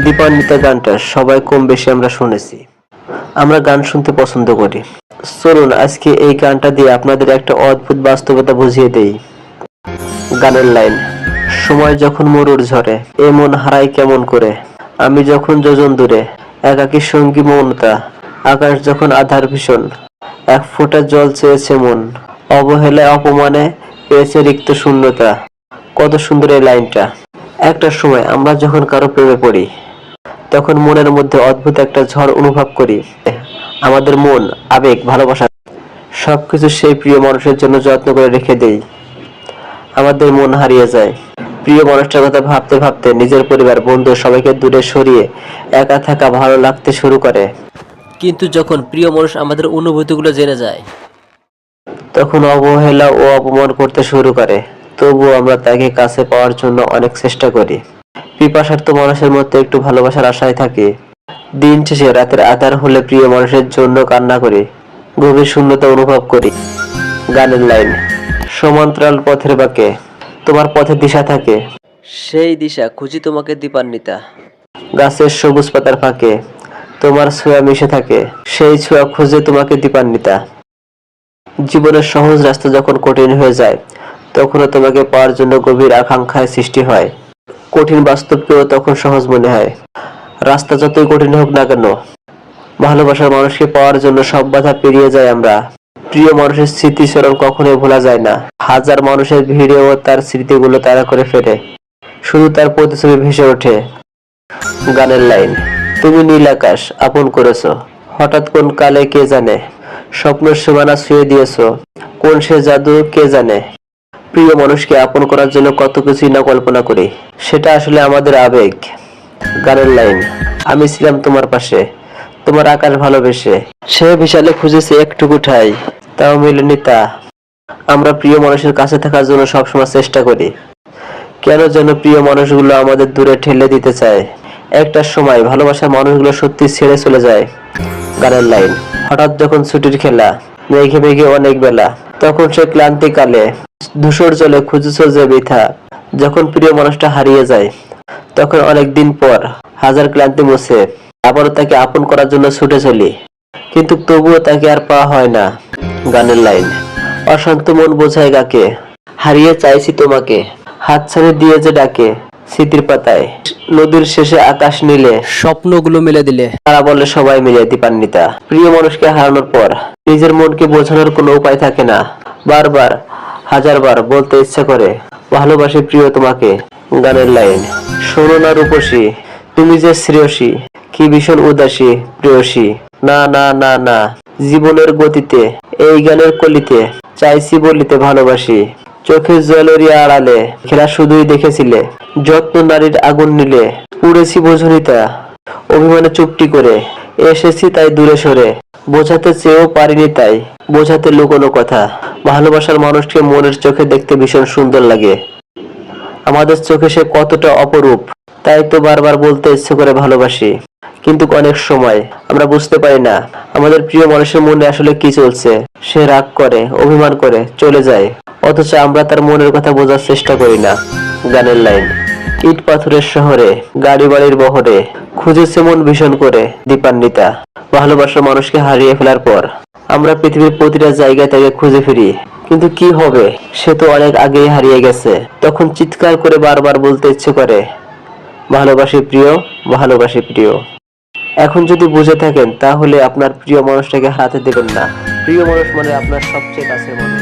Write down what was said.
দীপান্বিতা গানটা সবাই কম বেশি আমরা শুনেছি। আমরা গান শুনতে পছন্দ করি। চলুন, আজকে এই গানটা দিয়ে আপনাদের একটা অদ্ভুত বাস্তবতা বুঝিয়ে দেই। গানের লাইন, সময় যখন মরুর ঝরে, এ মন হারাই কেমন করে? আমি যখন যোজন দূরে, একাকী সঙ্গী মমতা আকাশ যখন আধার ভীষণ, এক ফোঁটা জল চেয়েছে মন, অবহেলায়, অপমানে পেয়েছে রিক্ত শূন্যতা। কত সুন্দর এই লাইনটা। একটা সময় আমরা যখন কারও প্রেমে পড়ি, তখন মনের মধ্যে অদ্ভুত একটা ঝড় অনুভব করি। আমাদের মন, আবেগ, ভালোবাসা সবকিছু সেই প্রিয় মানুষের জন্য যত্ন করে রেখে দেই। আমাদের মন হারিয়ে যায়। প্রিয় মানুষটার কথা ভাবতে ভাবতে নিজের পরিবার, বন্ধু সবাইকে দূরে সরিয়ে একা থাকা ভালো লাগতে শুরু করে। কিন্তু যখন প্রিয় মানুষ আমাদের অনুভূতিগুলো জেনে যায়, তখন অবহেলা ও অপমান করতে শুরু করে। তবুও আমরা তাকে কাছে পাওয়ার জন্য অনেক চেষ্টা করি। পিপাসার্থ মানুষের মধ্যে একটু ভালোবাসার আশায় থাকি। দিন শেষে রাতের আধার হলে প্রিয় মানুষের জন্য কান্না করি, গভীর শূন্যতা অনুভব করি। গানের লাইন, সমান্তরাল পথের বাঁকে তোমার পথে দিশা থাকে। সেই দিশা খুঁজি তোমাকে দীপান্বিতা। গাছের সবুজ পাতার ফাঁকে, তোমার ছোঁয়া মিশে থাকে। সেই ছোঁয়া খুঁজে তোমাকে দীপান্বিতা। জীবনের সহজ রাস্তা যখন কঠিন হয়ে যায় তখনও তোমাকে পাওয়ার জন্য গভীর আকাঙ্ক্ষায় সৃষ্টি হয়। কঠিন বাস্তবকেও তখন সহজ মনে হয়। রাস্তা যতই কঠিন হোক না কেন, ভালোবাসার মানুষকে পাওয়ার জন্য সব বাধা পেরিয়ে যায় আমরা। প্রিয় মানুষের স্মৃতিস্মরণ কখনোই ভোলা যায় না। হাজার মানুষের ভিড়েও তার স্মৃতিগুলো তারা করে ফেরে শুধু তার প্রতিছবি ভেসে ওঠে। গানের লাইন, তুমি নীল আকাশ, আপন করেছ। হঠাৎ কোন কালে কে জানে? স্বপ্নের সীমানা ছুঁয়ে দিয়েছ। কোন সে জাদু কে জানে? প্রিয় মানুষকে আপন করার জন্য কত কিছুই না কল্পনা করি। সেটা আসলে আমাদের আবেগ। গানের লাইন, আমি ছিলাম তোমার পাশে, তোমার আকাশ ভালোবেসে। সে বিশালে খুঁজেছে একটুকু ঠাই, তাও তা। আমরা প্রিয় মানুষের কাছে থাকার জন্য সবসময় চেষ্টা করি। কেন যেন প্রিয় মানুষগুলো আমাদের দূরে ঠেলে দিতে চায়। একটা সময় ভালোবাসার মানুষগুলো সত্যি ছেড়ে চলে যায়। গানের লাইন, হঠাৎ যখন ছুটির খেলা, মেঘে মেঘে অনেক বেলা তখন সে ক্লান্তিকালে ধূসর জলে খুঁজেছ যে বৃথা যখন প্রিয় মানুষটা হারিয়ে যায়। তখন অনেক দিন পর হাজার ক্লান্তি মুছে আবারও তাকে আপন করার জন্য ছুটে চলি। কিন্তু তবুও তাকে আর পাওয়া হয় না গানের লাইন। অশান্ত মন বোঝায় গাকে হারিয়ে চাইছি তোমাকে হাত ছাড়ে দিয়ে যে ডাকে স্মৃতির পাতায়। নদীর শেষে আকাশ নীলে স্বপ্নগুলো মেলে দিলে। তারা বলে সবাই মিলে দীপান্বিতা। প্রিয় মানুষকে হারানোর পর নিজের মনকে বোঝানোর কোনো উপায় থাকে না। বারবার, হাজারবার বলতে ইচ্ছা করে, ভালোবাসি প্রিয় তোমাকে। গানের লাইন, শোনো না রূপসী, তুমি যে শ্রেয়সী, কি ভীষণ উদাসী, প্রেয়সী। না না না না, জীবনের গতিতে, এই গানের কলিতে, চাইছি বলিতে ভালোবাসি। চোখের জলেরই আড়ালে খেলা শুধুই দেখেছিলে, যত্ন নারীর আগুন নিলে, পুড়েছি বোঝনিতা, অভিমানে চুপটি করে, এসেছি তাই দূরে সরে। বোঝাতে চেয়েও পারিনি তাই। বোঝাতে লুকোনো কথা। ভালোবাসার মানুষকে মনের চোখে দেখতে ভীষণ সুন্দর লাগে। আমাদের চোখে সে কতটা অপরূপ, তাই তো বারবার বলতে ইচ্ছে করে ভালোবাসি। কিন্তু অনেক সময় আমরা বুঝতে পারি না, আমাদের প্রিয় মানুষের মনে আসলে কি চলছে। সে রাগ করে, অভিমান করে, চলে যায়। অথচ আমরা তার মনের কথা বোঝার চেষ্টা করি না, গানের লাইন। ইট পাথরের শহরে গাড়ি বাড়ির বহরে খুঁজেছে মন ভীষণ করে, দীপান্বিতা। ভালোবাসার মানুষকে হারিয়ে ফেলার পর, আমরা পৃথিবীর প্রতিটা জায়গায় তাকে খুঁজে ফিরি। কিন্তু কি হবে? সে তো অনেক আগেই হারিয়ে গেছে। তখন চিৎকার করে বারবার বলতে ইচ্ছে করে, ভালোবাসি প্রিয় ভালোবাসি প্রিয়। এখন যদি বুঝে থাকেন, তাহলে আপনার প্রিয় মানুষটাকে হাতে দেবেন না। প্রিয় মানুষ মানে আপনার সবচেয়ে কাছের মানুষ।